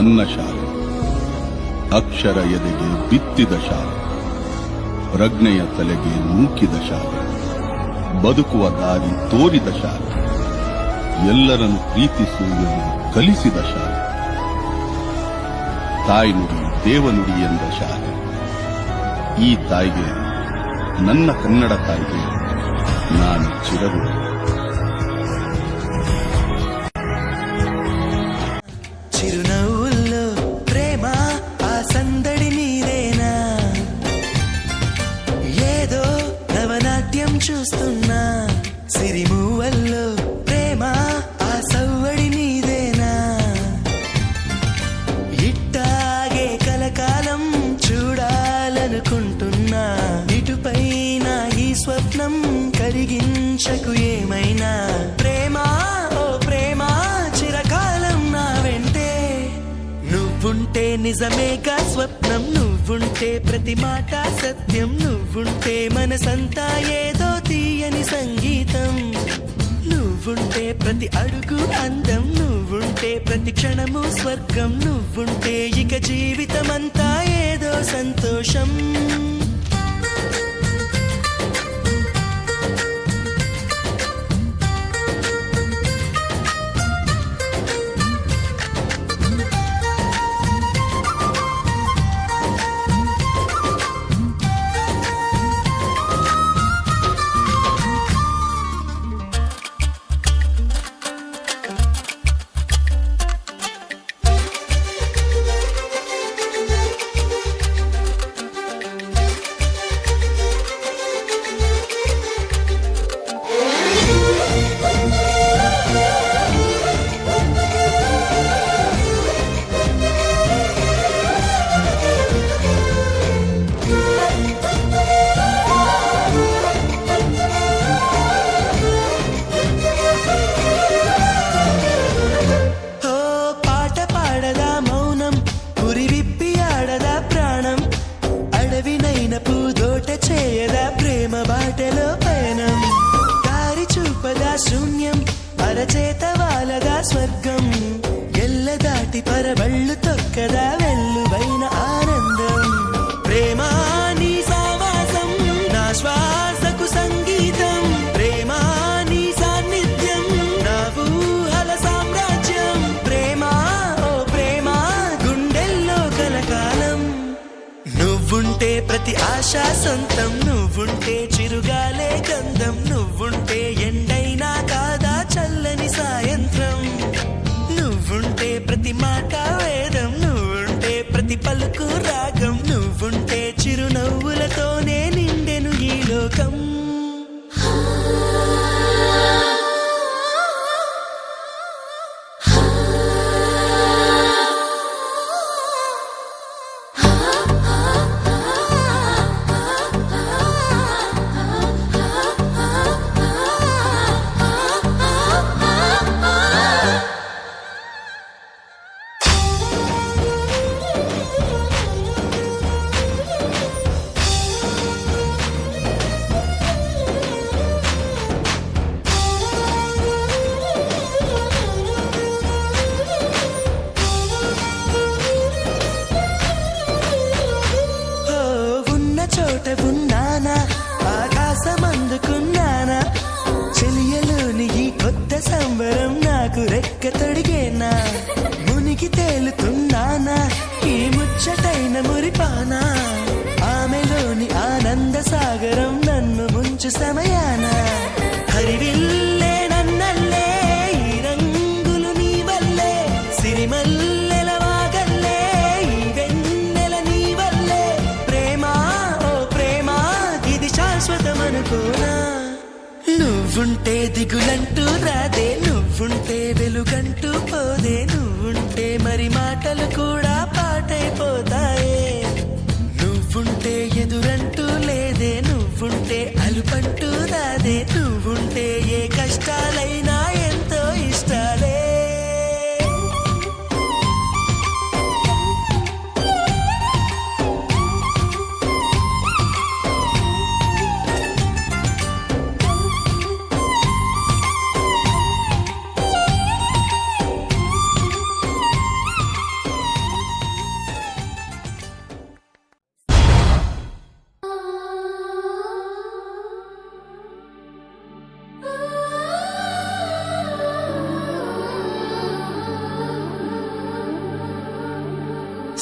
ನನ್ನ ಶಾಲೆ. ಅಕ್ಷರ ಎದೆಗೆ ಬಿತ್ತಿದ ಶಾಲೆ. ಪ್ರಜ್ಞೆಯ ತಲೆಗೆ ನೂಕಿದ ಶಾಲೆ. ಬದುಕುವ ದಾರಿ ತೋರಿದ ಶಾಲೆ. ಎಲ್ಲರನ್ನು ಪ್ರೀತಿಸುವುದನ್ನು ಕಲಿಸಿದ ಶಾಲೆ. ತಾಯ್ನುಡಿ ದೇವನುಡಿ ಎಂದ ಶಾಲೆ. ಈ ತಾಯಿಗೆ ನನ್ನ ಕನ್ನಡ ತಾಯಿಗೆ ನಾನು ಚಿರಋಣಿ. సందడి నీదేనా ఏదో నవనాట్యం చూస్తున్నా. సిరిమూవల్లో నిజమేగా స్వప్నం నువ్వుంటే ప్రతి మాట సత్యం నువ్వుంటే మనసంతా ఏదో తీయని సంగీతం. నువ్వుంటే ప్రతి అడుగు అందం నువ్వుంటే ప్రతి క్షణము స్వర్గం నువ్వుంటే ఇక జీవితమంతా ఏదో సంతోషం. ఆశ సొంతం. నువ్వుంటే చిరుగాలే గంధం. నువ్వుంటే ఎండైనా కాదా చల్లని సాయంత్రం. నువ్వుంటే ప్రతి మాట వేదం. నువ్వుంటే ప్రతి పలుకు రాగం. నువ్వుంటే చిరునవ్వులతోనే నిండెను ఈ లోకం. తేలుతున్నానా ఈ ముచ్చటైన మురిపానా? ఆమెలోని ఆనంద సాగరం నన్ను ముంచు సమయాన? హరివిల్లే నన్నల్లే ఈ రంగులు నీ వల్లే. సిరిమల్లెల వాగల్లే ఈ వెన్నెల నీ వల్లే. ప్రేమ ఓ ప్రేమ ఇది శాశ్వతమనుకోనా? నువ్వుంటే దిగులంటూ రాదే నువ్వుంటే వెలుగంటూ పోదే. మాటలు కూడా పాటైపోతాయి.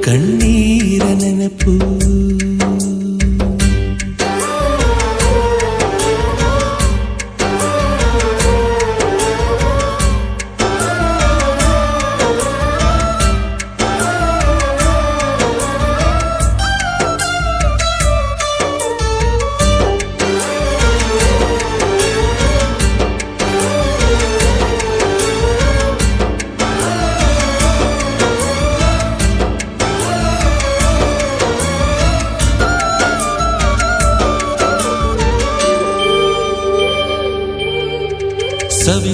கண்ணீர நினப்பு.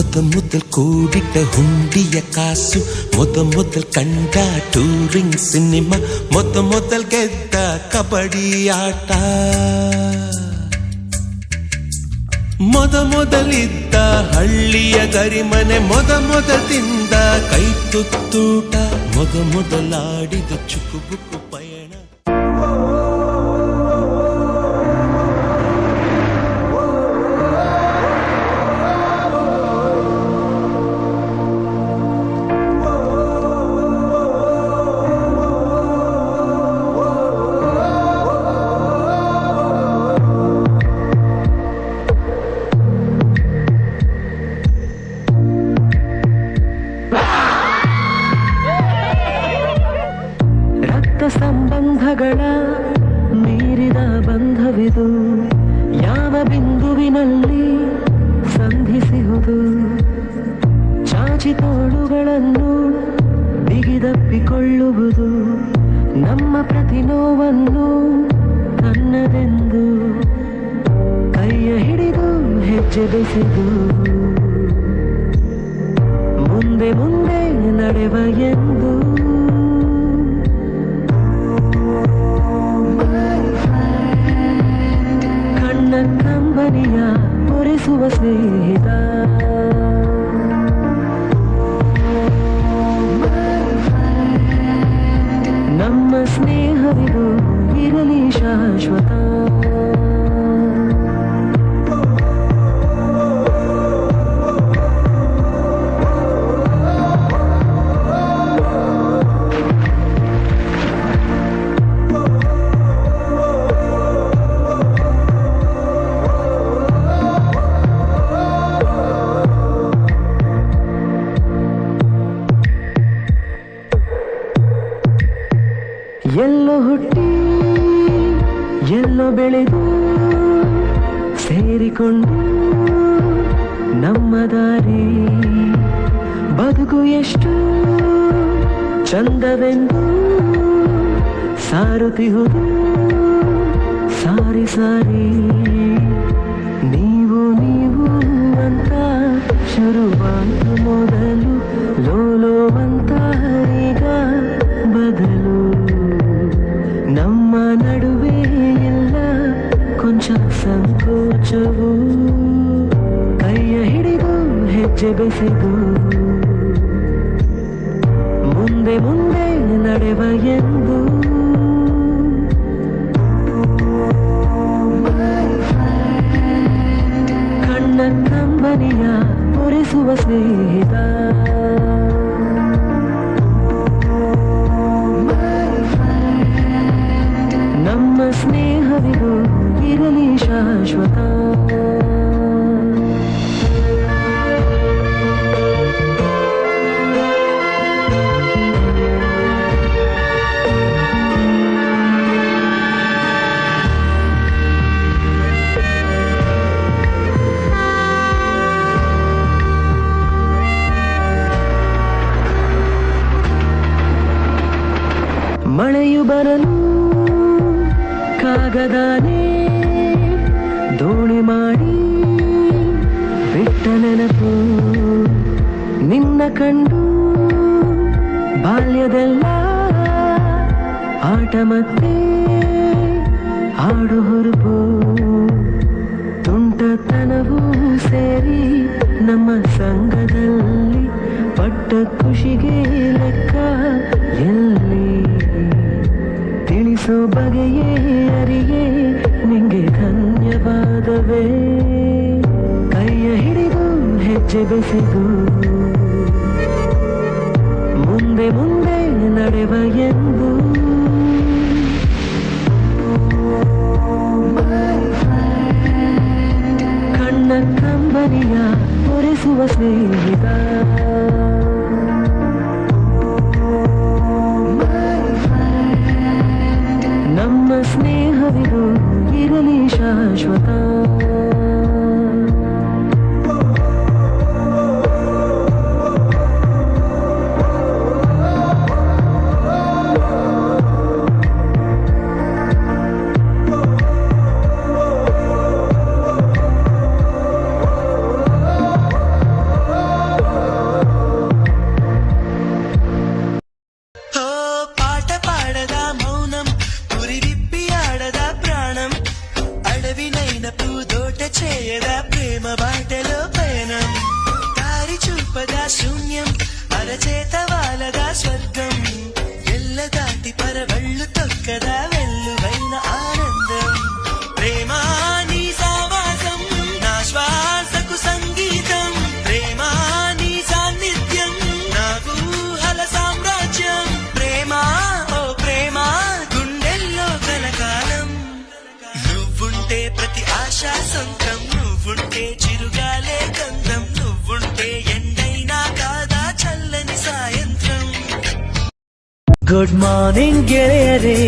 ಮೊದ ಮೊದಲ್ ಕೂಡಿಟ್ಟ ಹುಂಡಿಯ ಕಾಸು, ಮೊದ ಮೊದಲ್ ಕಂಡ ಟೂರಿಂಗ್ ಸಿನಿಮಾ ಮೊದ ಮೊದಲ್ ಗೆದ್ದ ಕಬಡ್ಡಿ ಆಟ. ಮೊದ ಮೊದಲಿದ್ದ ಹಳ್ಳಿಯ ಗರಿಮನೆ, ಮೊದ ಮೊದಲಿಂದ ಕೈ ತುತ್ತೂಟ, ಮೊದ ಮೊದಲಾಡಿದ ಚುಕುಬುಕು ಪಯಣ ಬಿಗಿದಪ್ಪಿಕೊಳ್ಳುವುದು ನಮ್ಮ ಪ್ರತಿ ನೋವನ್ನು ತನ್ನದೆಂದು. ಕೈಯ ಹಿಡಿದು ಹೆಜ್ಜೆ ಬೆಸೆದು ಮುಂದೆ ಮುಂದೆ ನಡೆವ ಎಂದು. ಕಣ್ಣ ಕಂಬನಿಯ ಒರೆಸುವ ಸ್ನೇಹಿತ. శాశ్వత ఎల్లో హుట్టి. ಎಲ್ಲೋ ಬೆಳೆದು ಸೇರಿಕೊಂಡು ನಮ್ಮ ದಾರಿ ಬದುಕು ಎಷ್ಟು ಚಂದವೆಂದು ಸಾರುತ್ತಿಹುದು ಸಾರಿ ಸಾರಿ ನೀವು ನೀವು ಅಂತ ಶುರುವಾದ ಮೊದಲು ಲೋಲೋ ಅಂತ ಸಂಕೋಚವು ಕೈಯ ಹಿಡಿದು ಹೆಜ್ಜೆ ಬೆಸೆದು ಮುಂದೆ ಮುಂದೆ ನಡೆವ ಎಂದು ಕಣ್ಣ ಕಂಬನಿಯ ಒರೆಸುವ ಸ್ನೇಹಿತ ನಮ್ಮ ಸ್ನೇಹವಿದು विरलीशाश्वता ಬಾಲ್ಯದೆಲ್ಲ ಆಟ ಮತ್ತೆ ಹಾಡು ಹೊರಬು ತುಂಟತನವೂ ಸೇರಿ ನಮ್ಮ ಸಂಘದಲ್ಲಿ ಪಟ್ಟ ಖುಷಿಗೆ ಲೆಕ್ಕ ಎಲ್ಲಿ? ತಿಳಿಸೋ ಬಗೆಯೇ ಅರಿಯೇ ನಿಂಗೆ ಧನ್ಯವಾದವೇ. ಕೈಯ ಹಿಡಿದು ಹೆಜ್ಜೆ ಬೆಸೆದು. ಮುಂದೆ ಮುಂದೆ ನಡೆವ ಎಂದು ಕಣ್ಣ ಕಂಬನಿಯ ಒರೆಸುವ ಸ್ನೇಹಿತ నువ్వుంటే చిరుగాలే గంధం నువ్వుంటే ఎండైనా కాదా చల్లని సాయంత్రం ಗುಡ್ ಮಾರ್ನಿಂಗ್ ಗೆಳೆಯರೇ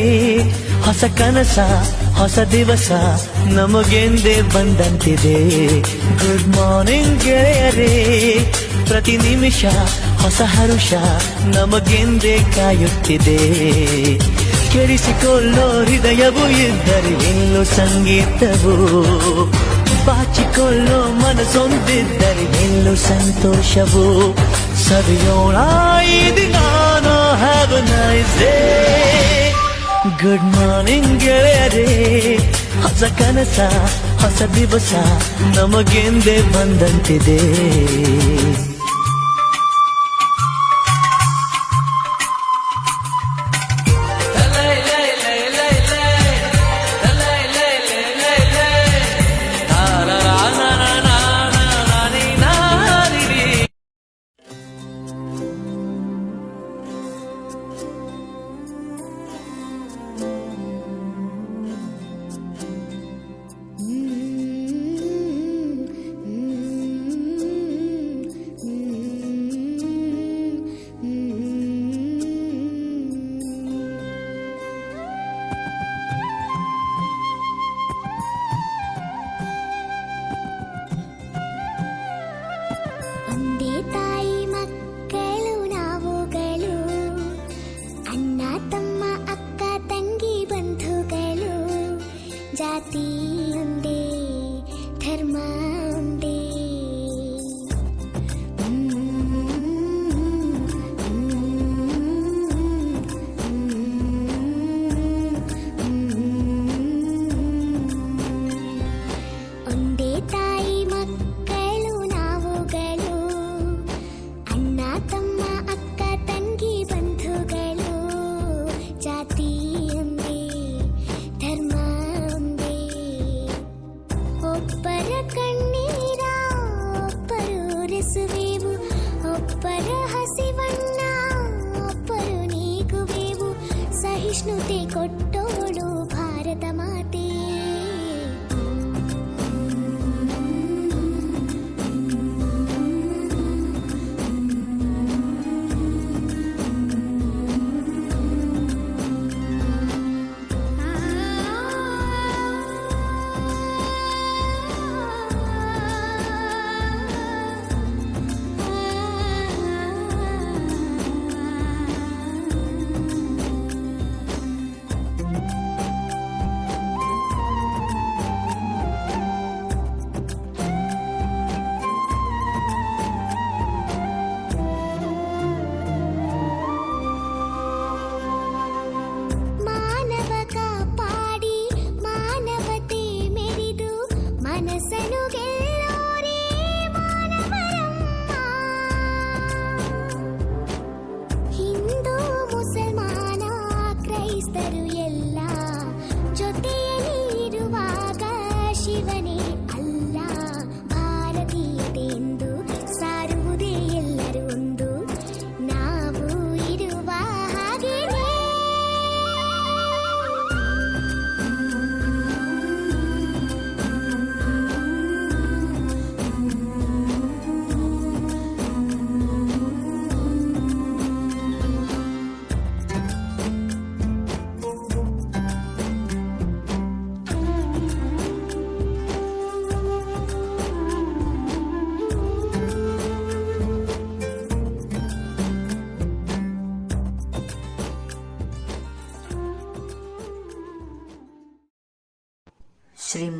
ಹೊಸ ಕನಸ ಹೊಸ ದಿವಸ ನಮಗೆಂದೇ ಬಂದಂತಿದೆ ಗುಡ್ ಮಾರ್ನಿಂಗ್ ಗೆಳೆಯರೇ ಪ್ರತಿ ನಿಮಿಷ ಹೊಸ ಹರುಷ ನಮಗೆಂದೇ ಕಾಯುತ್ತಿದೆ ಕೆಡಿಸಿಕೊಳ್ಳೋ ಹೃದಯವು ಇದ್ದರೆ ಎಲ್ಲೋ ಸಂಗೀತವು ಬಾಚಿಕೊಳ್ಳೋ ಮನಸ್ಸೊಂದಿದ್ದರೆ ಎಲ್ಲೂ ಸಂತೋಷವು. ಸವಿಯೋಣ ಈ ದಿನಾನು have nice day good morning ಗೆಳೆಯರೇ. ಹೊಸ ಕನಸ, ಹೊಸ ದಿವಸ ನಮಗೆಂದೇ ಬಂದಂತಿದೆ.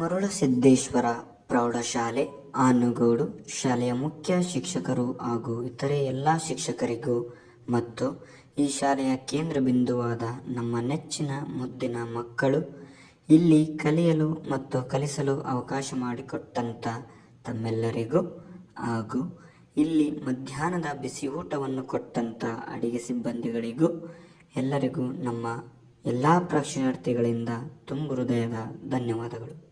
ಮರುಳಸಿದ್ದೇಶ್ವರ ಪ್ರೌಢಶಾಲೆ, ಆನುಗೋಡು ಶಾಲೆಯ ಮುಖ್ಯ ಶಿಕ್ಷಕರು ಹಾಗೂ ಇತರೆ ಎಲ್ಲ ಶಿಕ್ಷಕರಿಗೂ ಮತ್ತು ಈ ಶಾಲೆಯ ಕೇಂದ್ರ ಬಿಂದುವಾದ ನಮ್ಮ ನೆಚ್ಚಿನ ಮುದ್ದಿನ ಮಕ್ಕಳು ಇಲ್ಲಿ ಕಲಿಯಲು ಮತ್ತು ಕಲಿಸಲು ಅವಕಾಶ ಮಾಡಿಕೊಟ್ಟಂಥ ತಮ್ಮೆಲ್ಲರಿಗೂ ಹಾಗೂ ಇಲ್ಲಿ ಮಧ್ಯಾಹ್ನದ ಬಿಸಿ ಊಟವನ್ನು ಕೊಟ್ಟಂಥ ಅಡಿಗೆ ಸಿಬ್ಬಂದಿಗಳಿಗೂ ಎಲ್ಲರಿಗೂ ನಮ್ಮ ಎಲ್ಲ ಪ್ರೇಕ್ಷಣಾರ್ಥಿಗಳಿಂದ ತುಂಬು ಹೃದಯದ ಧನ್ಯವಾದಗಳು.